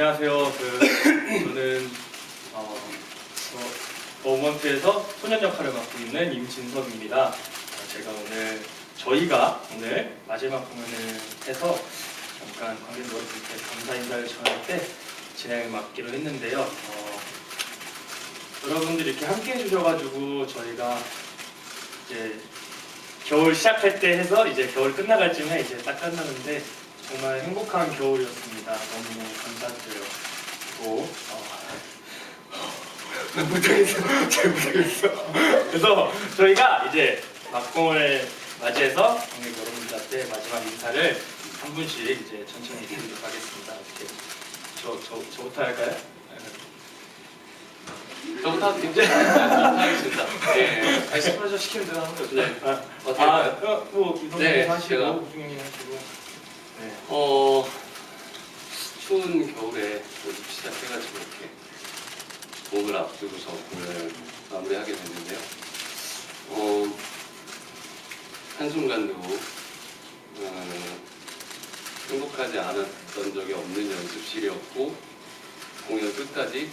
안녕하세요. 그 저는 어, 어, 어먼트에서 소년 역할을 맡고 있는 임진석입니다. 아, 제가 오늘 저희가 오늘 마지막 공연을 해서 잠깐 관객여러분께 감사 인사를 전할 때 진행을 맡기로 했는데요. 어, 여러분들이 이렇게 함께 해주셔가지고 저희가 이제 겨울 시작할 때 해서 이제 겨울 끝나갈 쯤에 이제 딱 끝나는데 정말 행복한 겨울이었습니다. 너무 감사드려요. 그리고 어, 못하겠어, 잘 못하겠어. 그래서 저희가 이제 막공을 맞이해서 관객 여러분들한테 마지막 인사를 한 분씩 이제 천천히 드리도록 하겠습니다. 이렇게 저, 저, 저부터 할까요? 저부터 이제 하겠습니다. 예. 아니, 스프레셔 시키는 대로 하는 거죠. 네. 아, 어떻게 아, 할까요? 어, 뭐, 이동님 네, 하시고, 제가. 우중님 하시고. 네. 어 추운 겨울에 시작해가지고 이렇게 몸을 앞두고서 공연을 마무리하게 됐는데요. 어 한순간도 어, 행복하지 않았던 적이 없는 연습실이었고 공연 끝까지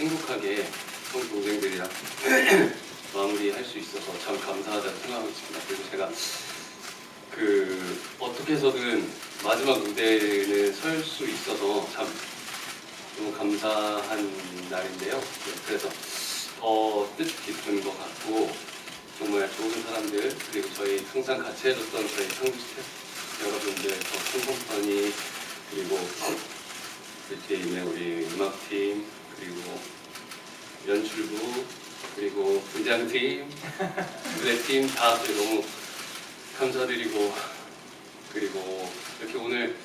행복하게 형 동생들이랑 마무리할 수 있어서 참 감사하다는 생각하고 있습니다. 그리고 제가 그 어떻게 해서든 마지막 무대는 설수 있어서 참 너무 감사한 날인데요. 네, 그래서 더 뜻깊은 것 같고 정말 좋은 사람들 그리고 저희 항상 같이 해줬던 저희 창조 스태프 여러분들 더 콩콩퍼니 그리고 이렇게 있는 우리 음악팀 그리고 연출부 그리고 분장팀 무대팀 다 너무 감사드리고 그리고 이렇게 오늘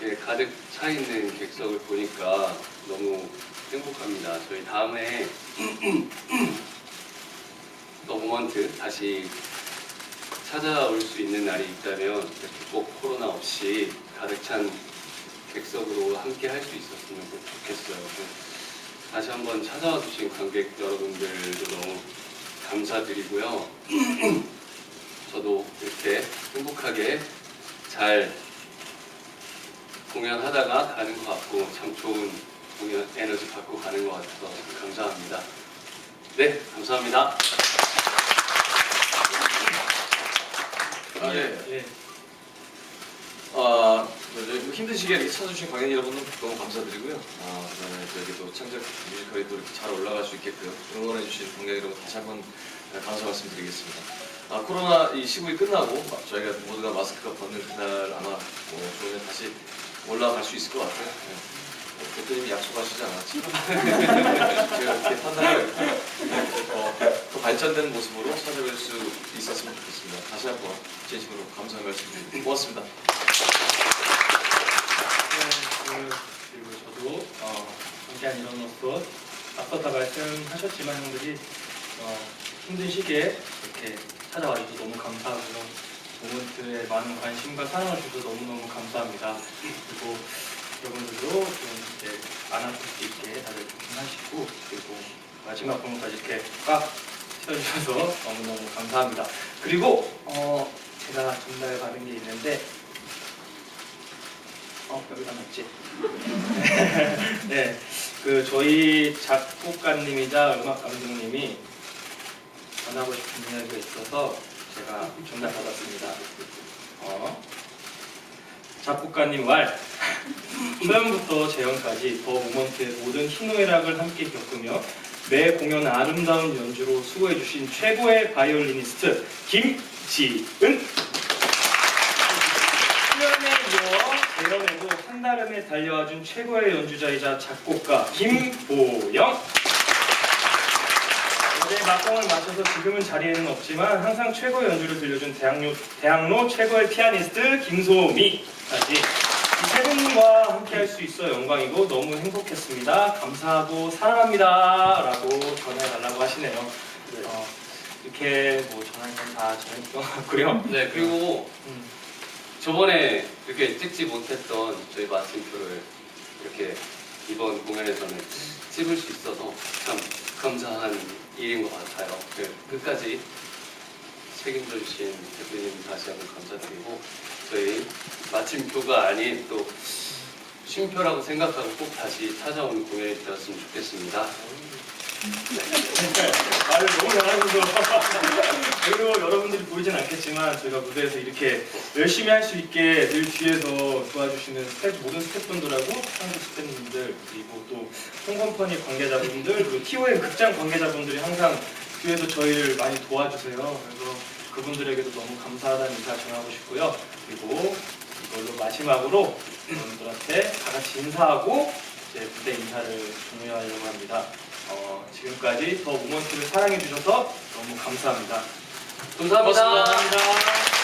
이렇게 가득 차 있는 객석을 보니까 너무 행복합니다. 저희 다음에 더 모먼트 다시 찾아올 수 있는 날이 있다면 이렇게 꼭 코로나 없이 가득 찬 객석으로 함께 할 수 있었으면 좋겠어요. 다시 한번 찾아와 주신 관객 여러분들도 너무 감사드리고요. 저도 이렇게 행복하게 잘 공연하다가 가는 것 같고 참 좋은 공연 에너지 받고 가는 것 같아서 참 감사합니다. 네, 감사합니다. 아, 네. 예. 아, 저희 뭐 힘든 시기에 이렇게 찾아주신 관객 여러분 너무 감사드리고요. 아, 그다음에 저희 또 창작 뮤지컬이 또 이렇게 잘 올라갈 수 있게끔 응원해주신 관객 여러분 다시 한번 감사 말씀드리겠습니다. 아, 코로나 이 시국이 끝나고 마- 저희가 모두가 마스크가 벗는 그날 아마 뭐 조금 다시 올라갈 수 있을 것 같아요. 네. 뭐, 대표님이 약속하시지 않았지? 제가 이렇게 판단을 더, 더 발전된 모습으로 찾아뵐 수 있었으면 좋겠습니다. 다시 한번 진심으로 감사 말씀 드립니다. 고맙습니다. 네, 그, 그리고 저도 어, 함께한 일원으로서 앞서 다 말씀하셨지만 형들이 어, 힘든 시기에 이렇게 찾아와 주셔서 너무 감사하고요. 모먼트에 많은 관심과 사랑을 주셔서 너무너무 감사합니다. 그리고 여러분들도 좀 이제 안 아플 수 있게 다들 조심하시고 그리고 마지막 공연까지 이렇게 꽉 채워주셔서 너무너무 감사합니다. 그리고 어, 제가 전달받은 게 있는데 어 여기다 놨지. 네, 그 저희 작곡가님이자 음악 감독님이 전하고 싶은 이야기가 있어서 제가 전달 받았습니다. 어, 작곡가님 말. 처음부터 재연까지 더 모먼트의 모든 희노애락을 함께 겪으며 매 공연 아름다운 연주로 수고해주신 최고의 바이올리니스트 김지은. 수련에 이어 재연에도 한 달음에 달려와준 최고의 연주자이자 작곡가 김보영 막공을 마쳐서 지금은 자리에는 없지만 항상 최고의 연주를 들려준 대학로, 대학로 최고의 피아니스트 김소미까지 이세 분과 함께 할 수 있어 영광이고 너무 행복했습니다. 감사하고 사랑합니다. 라고 전해달라고 하시네요. 어, 이렇게 뭐 전하는 건다 전했던 것 같고요. 네, 그리고 음. 저번에 이렇게 찍지 못했던 저희 마침표를 이렇게 이번 공연에서는 찍을 수 있어서 참 감사한 일인 것 같아요. 그 끝까지 책임져 주신 대표님 다시 한번 감사드리고 저희 마침표가 아닌 또 쉼표라고 생각하고 꼭 다시 찾아오는 공연이 되었으면 좋겠습니다. 말을 너무 잘하셔서 그리고 여러분들이 보이진 않겠지만 저희가 무대에서 이렇게 열심히 할 수 있게 늘 뒤에서 도와주시는 스태프, 모든 스태프분들하고 한국 스태프분들 그리고 또 홍컴퍼니 관계자분들 그리고 TOM 극장 관계자분들이 항상 뒤에서 저희를 많이 도와주세요. 그래서 그분들에게도 너무 감사하다는 인사 전하고 싶고요. 그리고 이걸로 마지막으로 여러분들한테 다 같이 인사하고 이제 무대 인사를 종료하려고 합니다. 어, 지금까지 더 모먼트를 사랑해 주셔서 너무 감사합니다. 감사합니다. 감사합니다. 인사할까요?